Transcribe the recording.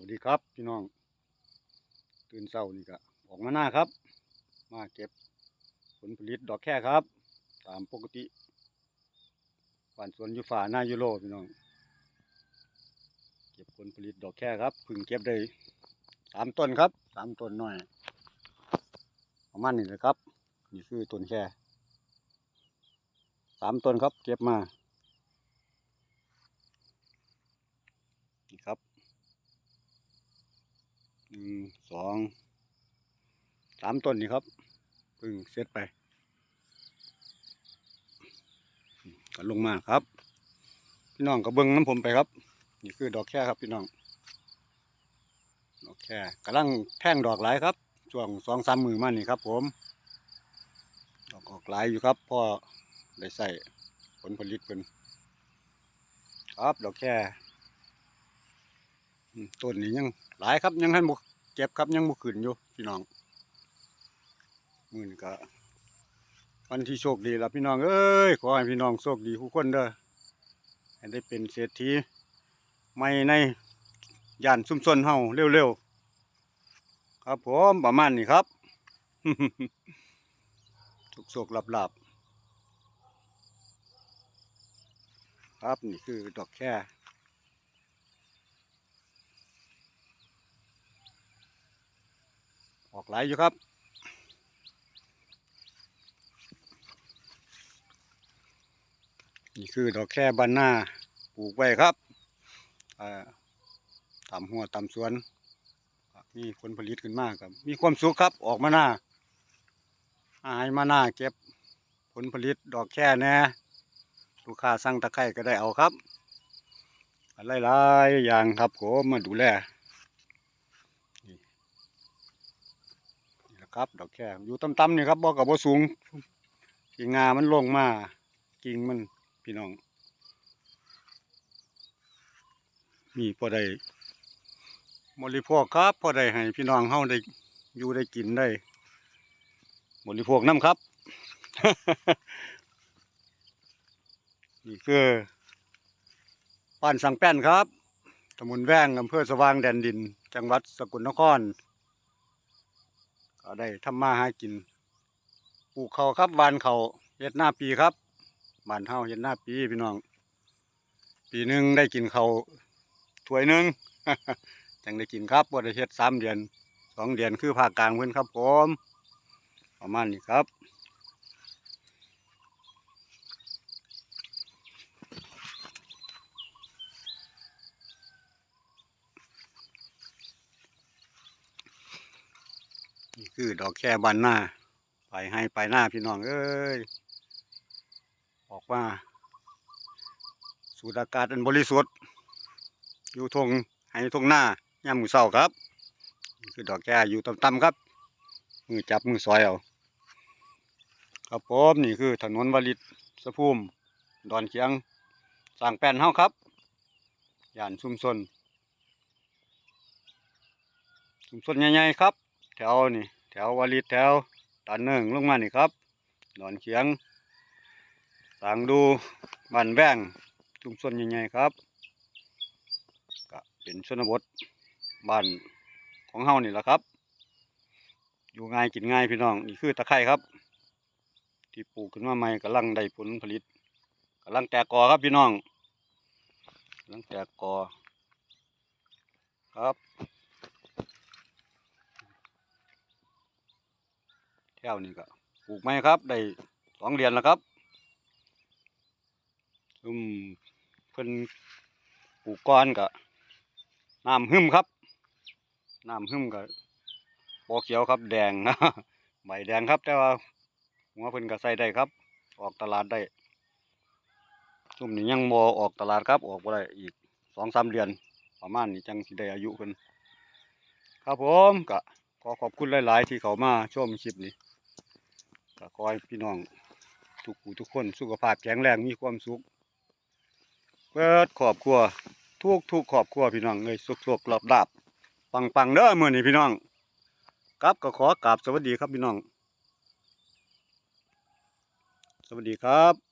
วัสดีครับพี่น้อง ตื่นเช้านี่ก็ออกมาหน้าครับ มาเก็บผลผลิตดอกแค่ครับ ตามปกติบ้านสวนอยูฝ่าหน้ายูโรพี่น้อง เก็บผลผลิตดอกแค่ครับพึ่งเก็บได้สามต้นครับสามต้นหน่อยประมาณนี้เลยครับ นี่คือต้นแค่สามต้นครับ เก็บมานี่ครับ ห นึ่งสองสามต้นนี่ครับเพิ่งเสร็จไปก็ลงมาครับ พี่น้องก็เบิ้งน้ำผมไปครับ นี่คือดอกแค่ครับพี่น้องดอกแค่กำลังแท่งดอกหลายครับช่วงสองสามมือมานี่ครับ ผม ดอกออกหลายอยู่ครับพ่อได้ใส่ผลผลิตเป็นครับดอกแค่ต้นนี้ยังหลายครับยังให้บุก เก็บครับยังบุขึ้นอยู่พี่น้องมือนี้ก็วันที่โชคดีล้วพี่น้องเอ้ยขอให้พี่น้องโชคดีทุกคนเด้อให้ได้เป็นเศรษฐีไม่ในย่านชุมชนเฮาเร็วๆครับผมประมาณนี้ครับโชคๆหลับครับนี่คือดอกแค่ ออกหลายอยู่ครับ นี่คือดอกแค่บานหน้าปลูกไว้ครับตามหัวตามสวนมีผลผลิตขึ้นมากครับ มีความสุขครับออกมาหน้าหายมาหน้าเก็บผลผลิตดอกแค่แน่ลูกค้าสั่งตะไคร่ก็ได้เอาครับอะไรหลายๆอย่างครับผมมาดูแล แหละครับ ดอกแค่อยู่ต่ำๆนี่ครับบ่กับบ่สูงกิ่งงามันลงมากิ่งมันพี่น้องมีพอได้บริโภคครับพอได้ให้พี่น้องเฮาได้อยู่ได้กินได้บริโภคน้ำครับ นี่คือบ้านสังแป้นครับตำบลแว้งอำเภอสว่างแดนดิน จังหวัดสกลนคร ก็ได้ทำมาหากินปลูกเขาวครับหวานเขาวเฮ็ดหน้าปีครับบานเฮาเฮ็ดหน้าปีพี่น้อง ปีหนึ่งได้กินเขาวถ้วยหนึ่งจังได้กินครับบ่ได้เฮ็ดสามเดือนสองเดือนคือภาคกลางเพื่อนครับผมประมาณนี้ครับ นี่คือดอกแค่บานหน้า ไปให้ไปหน้าพี่น้องเอ้ยออกมาสูดอากาศอันบริสุทธิ์ อยู่ทงให้ทงหน้ายามมือเศร้าครับ คือดอกแค่อยู่ต่ำๆครับ มือจับมือซอยเอาครับผมนี่คือถนนวลิตสะพุ่มดอนเคียงสร้างแป้นเฮาครับย่านชุมชนชุมชนใหญ่ๆครับ แถวนี่แถววาลิตแถวตานเนิงลงมานี่ครับดอนเขียงสางดูบ้านแว้งชุมชนใหญ่ๆครับก็เป็นชนบทบ้านของเฮานี่แหละครับ อยู่ง่ายกินง่ายพี่น้องนี่คือตะไคร้ครับ ที่ปลูกขึ้นมาใหม่กำลังได้ผลผลิตกำลังแตกกอครับพี่น้องกำลังแตกกอครับ แถวนี้ก็ปลูกไม้ครับได้สองเดือนแล้วครับซุ่มเพิ่นปลูกก้อนก็น้ำหึมครับน้ำหึมก็ปอเขียวครับแดงใบแดงครับแต่ว่าหัวเพิ่นก็ใส่ได้ครับ ออกตลาดได้ซุ่มนี้ยังบ่ออกตลาดครับ ออกบ่ได้อีกสองสามเดือนประมาณนี้จังสิได้อายุเพิ่นครับผมก็ขอขอบคุณหลาย ๆ ที่เขามาชมคลิปนี้ ก็ขอให้พี่น้อง ทุกผู้ทุกคนสุขภาพแข็งแรงมีความสุข เปิดขอบครัว ทุกทุกขอบครัวพี่น้องเลยสุขสุขหลับดับปังปังเด้อมื่อนี้พี่น้องครับก็ขอกราบสวัสดีครับพี่น้อง สวัสดีครับ